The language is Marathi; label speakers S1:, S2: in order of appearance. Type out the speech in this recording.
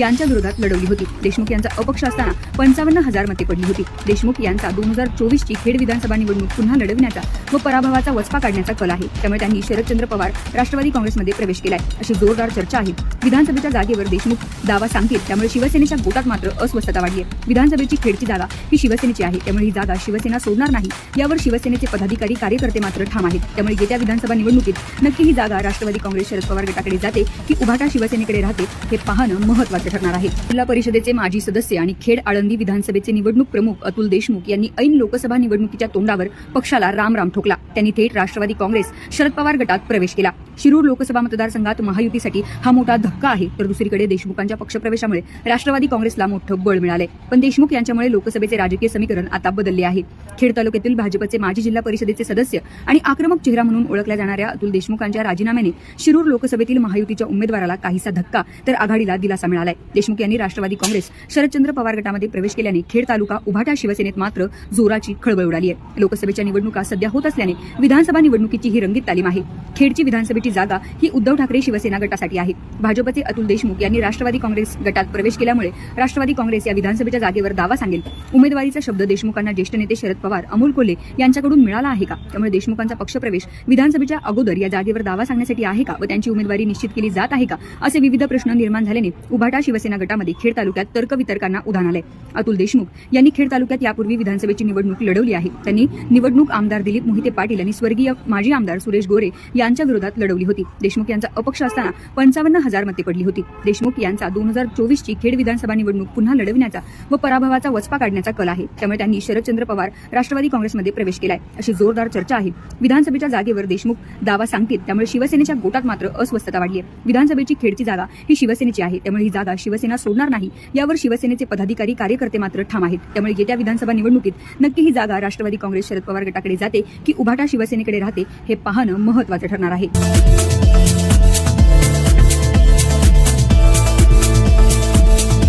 S1: यांच्या विरोधात लढवली होती. देशमुख यांचा अपक्ष असताना पंचावन्न हजार मते पडली होती. देशमुख यांचा दोन हजार चोवीसची खेड विधानसभा निवडणूक पुन्हा लढविण्याचा व पराभवाचा वचपा काढण्याचा कल आहे. त्यामुळे त्यांनी शरदचंद्र पवार राष्ट्रवादी काँग्रेसमध्ये प्रवेश केलाय अशी जोरदार चर्चा आहे. विधानसभेच्या जागेवर देशमुख दावा सांगतील त्यामुळे शिवसेनेच्या गोटात मात्र अस्वस्थता वाढली आहे विधानसभेची खेडची जागा ही शिवसेनेची आहे. त्यामुळे ही जागा शिवसेना सोडणार नाही. यावर शिवसेनेचे पदाधिकारी कार्यकर्ते मात्र ठाम आहेत. त्यामुळे येत्या विधानसभा निवडणुकीत नक्की ही जागा राष्ट्रवादी काँग्रेस शरद पवार गटाकडे जाते की उभाटा शिवसेनेकडे राहते हे पाहणं महत्वाचं ठरणार आहे. जिल्हा परिषदेचे माजी सदस्य आणि खेड आळंदी विधानसभेचे निवडणूक प्रमुख अतुल देशमुख यांनी ऐन लोकसभा निवडणुकीच्या तोंडावर पक्षाला राम राम ठोकला. त्यांनी थेट राष्ट्रवादी काँग्रेस शरद पवार गटात प्रवेश केला. शिरूर लोकसभा मतदारसंघात महायुतीसाठी हा मोठा धक्का आहे तर दुसरीकडे देशमुखांच्या पक्षप्रवेशामुळे राष्ट्रवादी काँग्रेसला मोठं बळ मिळाले पण देशमुख यांच्यामुळे लोकसभेचे राजकीय समीकरण आता बदलले आहे. खेड तालुक्यातील भाजपचे माजी जिल्हा परिषदेचे सदस्य आणि आक्रमक चेहरा म्हणून ओळखल्या जाणाऱ्या अतुल देशमुखांच्या राजीनाम्याने शिरूर लोकसभेतील महायुतीच्या उमेदवाराला काहीसा धक्का तर आघाडीला दिलासा मिळालाय. देशमुख यांनी राष्ट्रवादी काँग्रेस शरदचंद्र पवार गटामध्ये प्रवेश केल्याने खेड तालुका उभाटा शिवसेनेत मात्र जोराची खळबळ उडाली आहे. लोकसभेच्या निवडणुका सध्या होत असल्याने विधानसभा निवडणुकीची ही रंगीत तालीम आहे. खेडची विधानसभेची जागा ही उद्धव ठाकरे शिवसेना गटासाठी आहे. भाजपचे अतुल देशमुख यांनी राष्ट्रवादी काँग्रेस गटात प्रवेश केल्यामुळे राष्ट्रवादी काँग्रेस या विधानसभेच्या जागेवर दावा सांगेल. उमेदवारीचा शब्द देशमुखांना ज्येष्ठ नेते शरद पवार अमोल कोल्हे यांच्याकडून मिळाला आहे का? त्यामुळे देशमुखांचा पक्षप्रवेश विधानसभेच्या अगोदर या जागेवर दावा सांगण्यासाठी आहे का व त्यांची उमेदवारी निश्चित केली जात आहे का? असे विविध प्रश्न निर्माण झाल्याने उभाटा शिवसेना गटामध्ये खेड तालुक्यात तर्कवितर्कांना उधाण आलंय. अतुल देशमुख यांनी खेड तालुक्यात यापूर्वी विधानसभेची निवडणूक लढवली आहे. त्यांनी निवडणूक आमदार दिलीप मोहिते पाटील आणि स्वर्गीय माजी आमदार सुरेश गोरे यांच्या विरोधात लढवली होती. देशमुख यांचा अपक्ष असताना पंचावन्न हजार मते पडली होती. देशमुख यांचा दोन हजार चोवीसची खेड विधानसभा निवडणूक पुन्हा लढविण्याचा व पराभवाचा वचपा काढण्याचा कल आहे. त्यामुळे त्यांनी शरदचंद्र पवार राष्ट्रवादी काँग्रेसमध्ये प्रवेश केलाय अशी जोरदार चर्चा आहे. विधानसभेच्या जागेवर देशमुख दावा सांगतील. त्यामुळे शिवसेनेच्या गोटात मात्र अस्वस्थता वाढली आहे विधानसभेची खेडची जागा ही शिवसेनेची आहे. त्यामुळे ही जागा जागा शिवसेना सोडणार नाही. यावर शिवसेनेचे पदाधिकारी कार्यकर्ते मात्र ठाम आहेत. त्यामुळे येत्या विधानसभा निवडणुकीत नक्की ही जागा राष्ट्रवादी काँग्रेस शरद पवार गटाकडे जाते की उभाटा शिवसेनेकडे राहते हे पाहणं महत्वाचं ठरणार आहे.